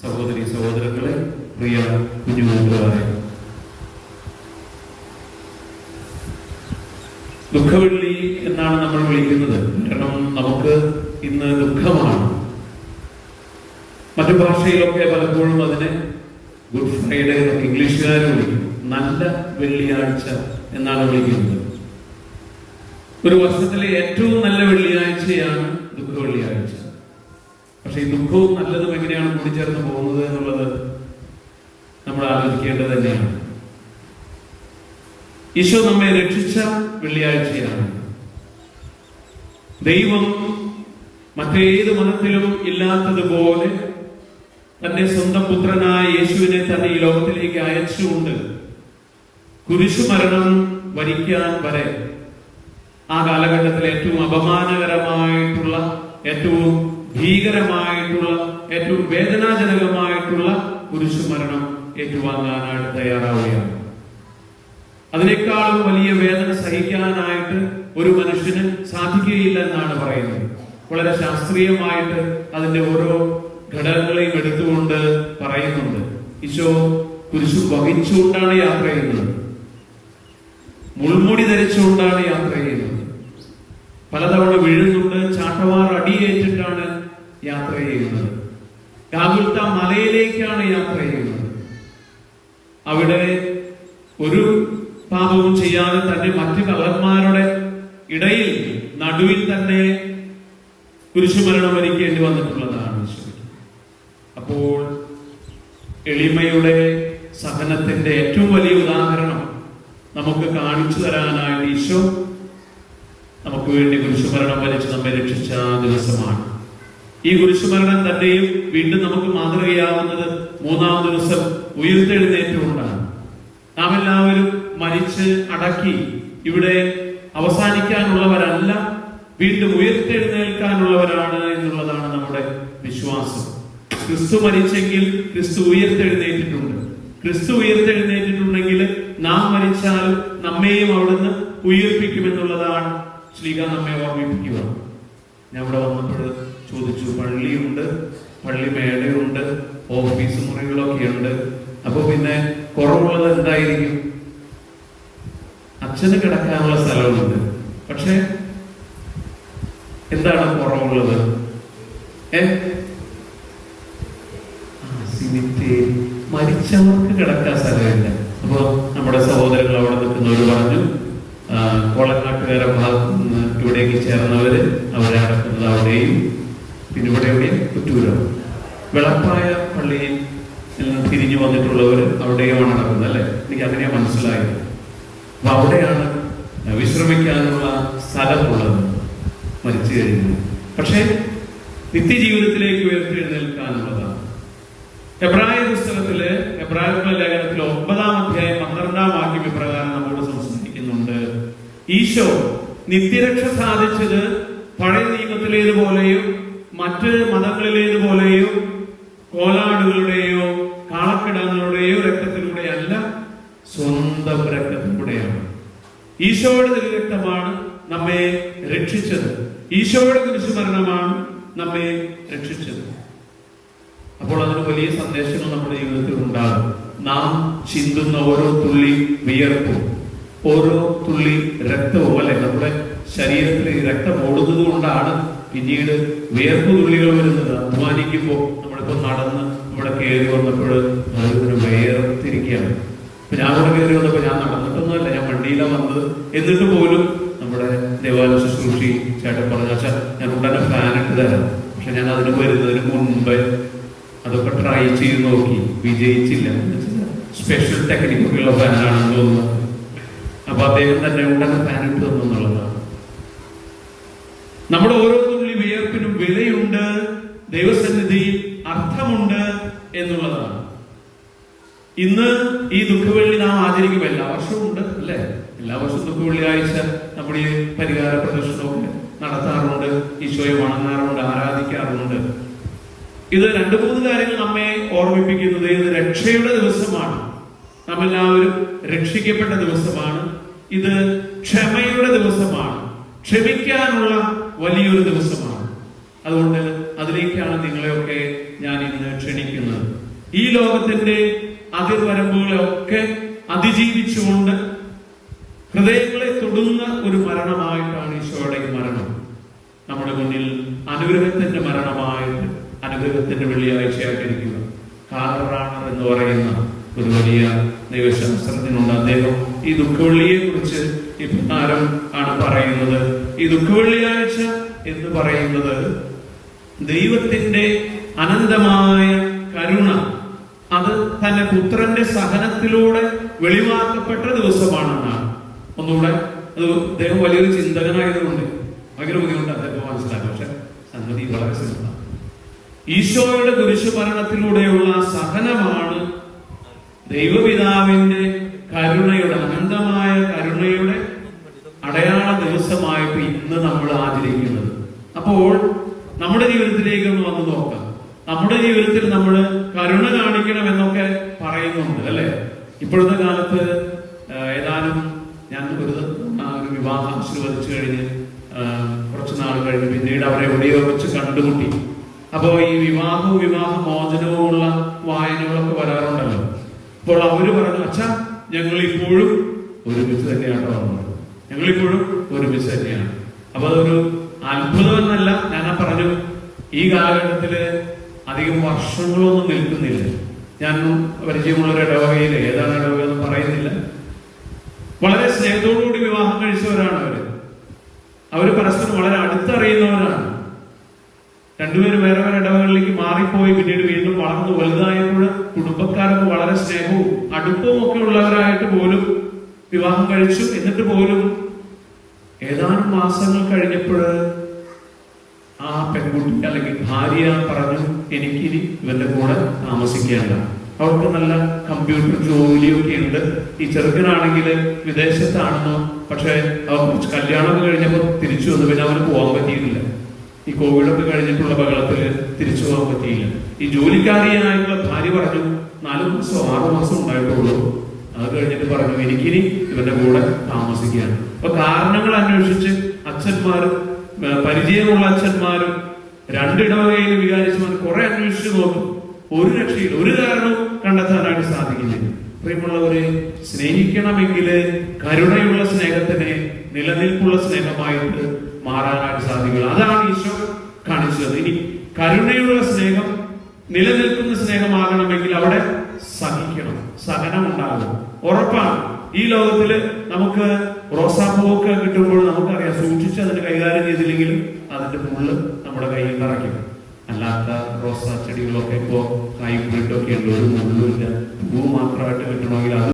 സഹോദരി സഹോദരങ്ങളെ പ്രിയ കുഞ്ഞുകൂട്ടുകാരെ ദുഃഖവെള്ളി എന്നാണ് നമ്മൾ വിളിക്കുന്നത്. കാരണം നമുക്ക് ഇന്ന് ദുഃഖമാണ്. മറ്റു ഭാഷയിലൊക്കെ പലപ്പോഴും അതിനെ ഗുഡ് ഫ്രൈഡേ എന്നൊക്കെ ഇംഗ്ലീഷുകാർ വിളിക്കും. നല്ല വെള്ളിയാഴ്ച എന്നാണ് വിളിക്കുന്നത്. ഒരു വർഷത്തിലെ ഏറ്റവും നല്ല വെള്ളിയാഴ്ചയാണ് ദുഃഖ വെള്ളിയാഴ്ച പക്ഷെ ഈ ദുഃഖവും നല്ലതും എങ്ങനെയാണ് കൂടിച്ചേർന്ന് പോകുന്നത് എന്നുള്ളത് നമ്മൾ ആലോചിക്കേണ്ടത് തന്നെയാണ്. ഈശോ നമ്മെ രക്ഷിച്ച വെള്ളിയാഴ്ചയാണ്. ദൈവം മറ്റേത് മതത്തിലും ഇല്ലാത്തതുപോലെ തന്റെ സ്വന്തം പുത്രനായ യേശുവിനെ തന്നെ ഈ ലോകത്തിലേക്ക് അയച്ചുകൊണ്ട് കുരിശുമരണം വരിക്കാൻ വരെ ആ കാലഘട്ടത്തിൽ ഏറ്റവും അപമാനകരമായിട്ടുള്ള ഏറ്റവും ഭീകരമായിട്ടുള്ള ഏറ്റവും വേദനാജനകമായിട്ടുള്ള കുരിശുമരണം ഏറ്റുവാങ്ങാനായിട്ട് തയ്യാറാവുകയാണ്. അതിനേക്കാളും വലിയ വേദന സഹിക്കാനായിട്ട് ഒരു മനുഷ്യന് സാധിക്കുകയില്ല എന്നാണ് പറയുന്നത്. വളരെ ശാസ്ത്രീയമായിട്ട് അതിന്റെ ഓരോ ഘടകങ്ങളെയും എടുത്തുകൊണ്ട് പറയുന്നുണ്ട്. ഈശോ കുരിശു വഹിച്ചുകൊണ്ടാണ് യാത്ര ചെയ്യുന്നത്. മുൾമുടി ധരിച്ചുകൊണ്ടാണ് യാത്ര ചെയ്യുന്നത്. പലതവണ വീഴുന്നുണ്ട് ചാട്ടവാർ അടിയേറ്റിട്ടാണ് യാത്ര ചെയ്യുന്നത്. കാകുൽത്ത മലയിലേക്കാണ് യാത്ര ചെയ്യുന്നത്. അവിടെ ഒരു പാപവും ചെയ്യാതെ തന്നെ മറ്റു കള്ളന്മാരുടെ ഇടയിൽ നടുവിൽ തന്നെ കുരിശുമരണം വരിക്കേണ്ടി വന്നിട്ടുള്ളതാണ് അപ്പോൾ എളിമയുടെ സഹനത്തിന്റെ ഏറ്റവും വലിയ ഉദാഹരണം നമുക്ക് കാണിച്ചു തരാനായിട്ട് ഈശോ നമുക്ക് വേണ്ടി കുരിശുമരണം വരിച്ച് നമ്മെ രക്ഷിച്ച ദിവസമാണ്. ഈ കുരിശുമരണം തന്നെയും വീണ്ടും നമുക്ക് മാതൃകയാവുന്നത് മൂന്നാം ദിവസം ഉയർത്തെഴുന്നേറ്റുകൊണ്ടാണ് നാം എല്ലാവരും മരിച്ച് അടക്കി ഇവിടെ അവസാനിക്കാനുള്ളവരല്ല വീണ്ടും ഉയർത്തെഴുന്നേൽക്കാനുള്ളവരാണ് എന്നുള്ളതാണ് നമ്മുടെ വിശ്വാസം. ക്രിസ്തു മരിച്ചെങ്കിൽ ക്രിസ്തു ഉയർത്തെഴുന്നേറ്റിട്ടുണ്ട്. ക്രിസ്തു ഉയർത്തെഴുന്നേറ്റിട്ടുണ്ടെങ്കിൽ നാം മരിച്ചാൽ നമ്മെയും അവിടുന്ന് ഉയർപ്പിക്കുമെന്നുള്ളതാണ് ശ്രീക നമ്മെ ഓർമ്മിപ്പിക്കുക. ഞാൻ ഇവിടെ വന്നപ്പോൾ ചോദിച്ചു. പള്ളിയുണ്ട് പള്ളി മേടയുണ്ട് ഓഫീസ് മുറികളൊക്കെ ഉണ്ട് അപ്പൊ പിന്നെ കുറവുള്ളത് എന്തായിരിക്കും? അച്ഛന് കിടക്കാനുള്ള സ്ഥലമുണ്ട്. പക്ഷെ എന്താണ് കുറവുള്ളത്? മരിച്ചവർക്ക് കിടക്കാൻ സ്ഥലമില്ല. അപ്പൊ നമ്മുടെ സഹോദരങ്ങൾ അവിടെ നിൽക്കുന്നവർ പറഞ്ഞു ആ, കോളക്കാട്ടുകാര ഭാഗത്ത് നിന്ന് ഇവിടേക്ക് ചേർന്നവര് അവരെ അടക്കുന്നത് അവിടെയും പിന്നെ ഇവിടെ എവിടെയും കുറ്റൂരോ വെളപ്പായ പള്ളിയിൽ നിന്ന് തിരിഞ്ഞു വന്നിട്ടുള്ളവർ അവിടെയുമാണ് നടക്കുന്നത് അല്ലെ? എനിക്ക് അങ്ങനെ മനസ്സിലായത്. അപ്പൊ അവിടെയാണ് വിശ്രമിക്കാനുള്ള സ്ഥലമുള്ളത് മരിച്ചു കഴിഞ്ഞു പക്ഷേ നിത്യജീവിതത്തിലേക്ക് ഉയർത്തെഴുന്നേൽക്കാനുള്ളതാണ്. എബ്രായ പുസ്തകത്തിൽ എബ്രാഹിമുള്ള ലേഖനത്തിൽ ഒമ്പതാം അധ്യായം പന്ത്രണ്ടാം വാക്യം ഇപ്രകാരം നമ്മോട് സംസാരിക്കുന്നുണ്ട്. ഈശോ നിത്യരക്ഷ സാധിച്ചത് പഴയ നിയമത്തിലേതുപോലെയോ മറ്റ് മതങ്ങളിലേതുപോലെയോ കോലാടുകളുടെയോ കാളക്കിടങ്ങളുടെയോ രക്തത്തിലൂടെയല്ല സ്വന്തം രക്തത്തിലൂടെയാണ്. ഈശോയുടെ തിരുരക്തമാണ് നമ്മെ രക്ഷിച്ചത്. ഈശോയുടെ കുരിശുമരണമാണ് നമ്മെ രക്ഷിച്ചത്. അപ്പോൾ അതിന് വലിയ സന്ദേശങ്ങൾ നമ്മുടെ ജീവിതത്തിൽ ഉണ്ടാകും. നാം ചിന്തുന്ന ഓരോ തുള്ളി വിയർപ്പും ഓരോ തുള്ളി രക്തവും അല്ലെ? നമ്മുടെ ശരീരത്തിൽ രക്തം ഓടുന്നത് കൊണ്ടാണ് പിന്നീട് വേർപ്പുതുള്ളികൾ വരുന്നത് അധ്വാനിക്കുമ്പോൾ നമ്മളിപ്പോ നടന്ന് ഇവിടെ കയറി വന്നപ്പോൾ അതിങ്ങനെ വേർത്തിരിക്കുകയാണ്. ഇപ്പൊ ഞാൻ ഇവിടെ കയറി വന്നപ്പോ ഞാൻ നടന്നിട്ടൊന്നുമല്ല ഞാൻ വണ്ടിയിലാണ് വന്നത്. എന്നിട്ട് പോലും നമ്മുടെ ദേവാലയ ശുശ്രൂഷി ചേട്ടൻ പറഞ്ഞ "അച്ഛാ, ഞാൻ ഉടനെ ഫാൻ ഇട്ട് തരാം. പക്ഷെ ഞാൻ അതിന് വരുന്നതിന് മുൻപ് അതൊക്കെ ട്രൈ ചെയ്ത് നോക്കി. വിജയിച്ചില്ല. സ്പെഷ്യൽ ടെക്നിക്കുള്ള ഫാനാണെന്ന് തോന്നുന്നു. അപ്പൊ അദ്ദേഹം തന്നെ ഉടനെ ഫാൻ ഇട്ട് തന്നു എന്നുള്ളതാണ്. നമ്മുടെ ഓരോ വിലയുണ്ട് ദൈവസന്നിധിയിൽ അർത്ഥമുണ്ട് എന്നുള്ളതാണ്. ഇന്ന് ഈ ദുഃഖവെള്ളി നാം ആചരിക്കും എല്ലാ വർഷവും ഉണ്ട് അല്ലേ? എല്ലാ വർഷവും ദുഃഖവെള്ളിയാഴ്ച നമ്മൾ ഈ പരിഹാര പ്രദർശനമൊക്കെ നടത്താറുണ്ട് ഈശോയെ വണങ്ങാറുണ്ട് ആരാധിക്കാറുണ്ട്. ഇത് രണ്ടു മൂന്ന് കാര്യങ്ങൾ നമ്മെ ഓർമ്മിപ്പിക്കുന്നത് ഇത് രക്ഷയുടെ ദിവസമാണ്. നമ്മെല്ലാവരും രക്ഷിക്കപ്പെട്ട ദിവസമാണ്. ഇത് ക്ഷമയുടെ ദിവസമാണ്. ക്ഷമിക്കാനുള്ള വലിയൊരു ദിവസമാണ്. അതുകൊണ്ട് അതിലേക്കാണ് നിങ്ങളെയൊക്കെ ഞാൻ ഇന്ന് ക്ഷണിക്കുന്നത്. ഈ ലോകത്തിന്റെ അതിർവരമ്പുകളെയൊക്കെ അതിജീവിച്ചുകൊണ്ട് ഹൃദയങ്ങളെ തൊടുന്ന ഒരു മരണമായിട്ടാണ് ഈശോയുടെ മരണം. നമ്മുടെ മുന്നിൽ അനുഗ്രഹത്തിന്റെ മരണമായിട്ട് അനുഗ്രഹത്തിന്റെ വെള്ളിയാഴ്ചയായിട്ടിരിക്കുക കാറാണ് എന്ന് പറയുന്ന ഒരു വലിയ ദൈവശാസ്ത്രജ്ഞനുണ്ട്. അദ്ദേഹം ഈ ദുഃഖവെള്ളിയെ കുറിച്ച് ഇപ്രകാരം ആണ് പറയുന്നത്. ഈ ദുഃഖവെള്ളിയാഴ്ച എന്ന് പറയുന്നത് ദൈവത്തിന്റെ അനന്തമായ കരുണ അത് തന്റെ പുത്രന്റെ സഹനത്തിലൂടെ വെളിവാക്കപ്പെട്ട ദിവസമാണെന്നാണ്. ഒന്നുകൂടെ അത് അദ്ദേഹം വലിയൊരു ചിന്തകനായതുകൊണ്ട് ഭയങ്കര ബുദ്ധിമുട്ട് അദ്ദേഹം മനസ്സിലാക്കും. പക്ഷെ സംഗതി വളരെ സിമ്പിളാണ്. ഈശോയുടെ കുരിശുമരണത്തിലൂടെയുള്ള സഹനമാണ് ദൈവപിതാവിന്റെ കരുണയുടെ അനന്തമായ കരുണയുടെ അടയാള ദിവസമായിട്ട് ഇന്ന് നമ്മൾ ആചരിക്കുന്നത്. അപ്പോൾ നമ്മുടെ ജീവിതത്തിലേക്ക് ഒന്ന് വന്ന് നോക്കാം. നമ്മുടെ ജീവിതത്തിൽ നമ്മൾ കരുണ കാണിക്കണം എന്നൊക്കെ പറയുന്നുണ്ട് അല്ലെ? ഇപ്പോഴത്തെ കാലത്ത് ഏതാനും ഞാൻ ഒരു വിവാഹം ആശീർവദിച്ചു കഴിഞ്ഞ് കുറച്ച് നാൾ കഴിഞ്ഞ് പിന്നീട് അവരെ എവിടെയോ വെച്ച് കണ്ടുമുട്ടി. അപ്പോ ഈ വിവാഹവും വിവാഹ മോചനവും ഉള്ള വായനകളൊക്കെ വരാറുണ്ടല്ലോ. അപ്പോൾ അവർ പറഞ്ഞു അച്ഛാ ഞങ്ങൾ ഇപ്പോഴും ഒരുമിച്ച് തന്നെയാണ് പറഞ്ഞത് ഞങ്ങൾ ഇപ്പോഴും ഒരുമിച്ച് തന്നെയാണ്. അപ്പൊ അതൊരു അത്ഭുതം എന്നല്ല ഞാൻ പറഞ്ഞു ഈ കാലഘട്ടത്തിൽ അധികം വർഷങ്ങളൊന്നും നിൽക്കുന്നില്ല. ഞാൻ പരിചയമുള്ള ഒരു ഇടവകയിൽ ഏതാണ് ഇടവക എന്ന് പറയുന്നില്ല. വളരെ സ്നേഹത്തോടുകൂടി വിവാഹം കഴിച്ചവരാണ് അവർ. അവർ പരസ്പരം വളരെ അടുത്തറിയുന്നവരാണ്. രണ്ടുപേരും വേറെ വേറെ ഇടവകളിലേക്ക് മാറിപ്പോയി പിന്നീട് വീണ്ടും വളർന്നു വലുതായപ്പോൾ കുടുംബക്കാർക്ക് വളരെ സ്നേഹവും അടുപ്പവും ഒക്കെ ഉള്ളവരായിട്ട് പോലും വിവാഹം കഴിച്ചു. എന്നിട്ട് പോലും ഏതാനും മാസങ്ങൾ കഴിഞ്ഞപ്പോൾ ആ പെൺകുട്ടി അല്ലെങ്കിൽ ഭാര്യ പറഞ്ഞു എനിക്കിനി ഇവന്റെ കൂടെ താമസിക്കേണ്ട. അവർക്ക് നല്ല കമ്പ്യൂട്ടർ ജോലിയൊക്കെ ഉണ്ട്. ഈ ചെറുക്കനാണെങ്കിൽ വിദേശത്താണെന്നോ പക്ഷെ അവർ കുറച്ച് കല്യാണമൊക്കെ കഴിഞ്ഞപ്പോൾ തിരിച്ചു വന്നു. പിന്നെ അവന് പോകാൻ പറ്റിയിട്ടില്ല. ഈ കോവിഡൊക്കെ കഴിഞ്ഞിട്ടുള്ള ബഹളത്തിൽ തിരിച്ചു പോകാൻ പറ്റിയില്ല. ഈ ജോലിക്കാരിയായിട്ടുള്ള ഭാര്യ പറഞ്ഞു നാലു മാസം ആറു മാസം ഉണ്ടായിട്ടുള്ളൂ. അത് കഴിഞ്ഞിട്ട് പറഞ്ഞു എനിക്കിനി ഇവന്റെ കൂടെ താമസിക്കുകയാണ് അപ്പൊ കാരണങ്ങൾ അന്വേഷിച്ച് അച്ഛന്മാരും പരിചയമുള്ള അച്ഛന്മാരും രണ്ടിടവകയിൽ വികാരിച്ചമാർ കുറെ അന്വേഷിച്ച് നോക്കും ഒരു രക്ഷയിൽ ഒരു കാരണവും കണ്ടെത്താനായിട്ട് സാധിക്കില്ല. പ്രിയമുള്ളവരെ സ്നേഹിക്കണമെങ്കിൽ കരുണയുള്ള സ്നേഹത്തിനെ നിലനിൽപ്പുള്ള സ്നേഹമായിട്ട് മാറാനായിട്ട് സാധിക്കുക അതാണ് ഈശോ കാണിച്ചത്. ഇനി കരുണയുള്ള സ്നേഹം നിലനിൽക്കുന്ന സ്നേഹമാകണമെങ്കിൽ അവിടെ സഹിക്കണം. സഹനം ഉണ്ടാകും ഉറപ്പാണ്. ഈ ലോകത്തിൽ നമുക്ക് റോസാപ്പൂവൊക്കെ കിട്ടുമ്പോൾ നമുക്കറിയാം സൂക്ഷിച്ച് അതിന് കൈകാര്യം ചെയ്തില്ലെങ്കിലും അതിന്റെ മുള്ള് നമ്മുടെ കയ്യിൽ നിറയ്ക്കും അല്ലാത്ത റോസാ ചെടികളൊക്കെ ഇപ്പോ ഹൈബ്രിഡൊക്കെ ഉണ്ട് ഒരു മുള്ളില്ല പൂ മാത്രമായിട്ട് കിട്ടണമെങ്കിൽ അത്